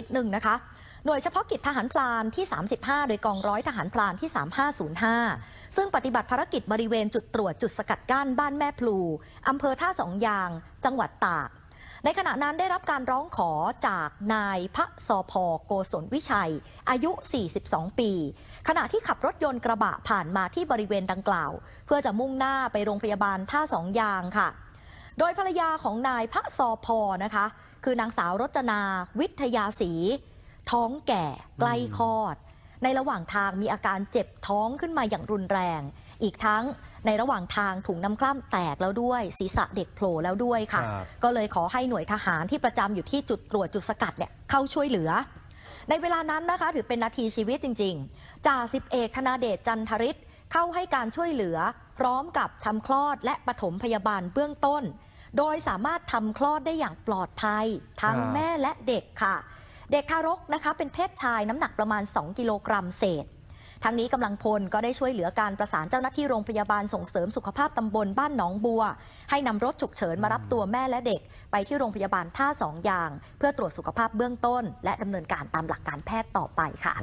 กิจหนึ่งนะคะหน่วยเฉพาะกิจทหารพลานที่ 35 โดยกองร้อยทหารพลานที่ 3505 ซึ่งปฏิบัติภารกิจบริเวณจุดตรวจจุดสกัดกั้นบ้านแม่พลูอำเภอท่าสองยาง จังหวัดตาก ในขณะนั้นได้รับการร้องขอจากนายพระสอพอโกศลวิชัย อายุ 42 ปี ขณะที่ขับรถยนต์กระบะผ่านมาที่บริเวณดังกล่าว เพื่อจะมุ่งหน้าไปโรงพยาบาลท่าสองยางค่ะ โดยภรรยาของนายพระสอพอนะคะ คือนางสาวรจนาวิทยาศรีท้องแก่ใกล้คลอด ในระหว่างทางมีอาการเจ็บท้องขึ้นมาอย่างรุนแรง อีกทั้งในระหว่างทางถุงน้ำคร่ำแตกแล้วด้วย ศีรษะเด็กโผล่แล้วด้วยค่ะครับก็เลยขอให้หน่วยทหารที่ประจำอยู่ที่จุดตรวจจุดสกัดเนี่ยเข้าช่วยเหลือ ในเวลานั้นนะคะ ถือเป็นนาทีชีวิตจริง ๆ จ่าสิบเอกธนาเดชจันทริศ เข้าให้การช่วยเหลือ พร้อมกับทำคลอดและปฐมพยาบาลเบื้องต้น โดยสามารถทำคลอดได้อย่างปลอดภัย ทั้งแม่และเด็กค่ะ เด็กทารกนะคะ เป็นเพศชายน้ำหนักประมาณ 2 กิโลกรัมเศษทางนี้กำลังพลก็ได้ช่วยเหลือการประสานเจ้าหน้าที่โรงพยาบาลส่งเสริมสุขภาพตำบลบ้านหนองบัว ให้นำรถฉุกเฉินมารับตัวแม่และเด็ก ไปที่โรงพยาบาลท่าสองยาง เพื่อตรวจสุขภาพเบื้องต้น และดำเนินการตามหลักการแพทย์ต่อไปค่ะ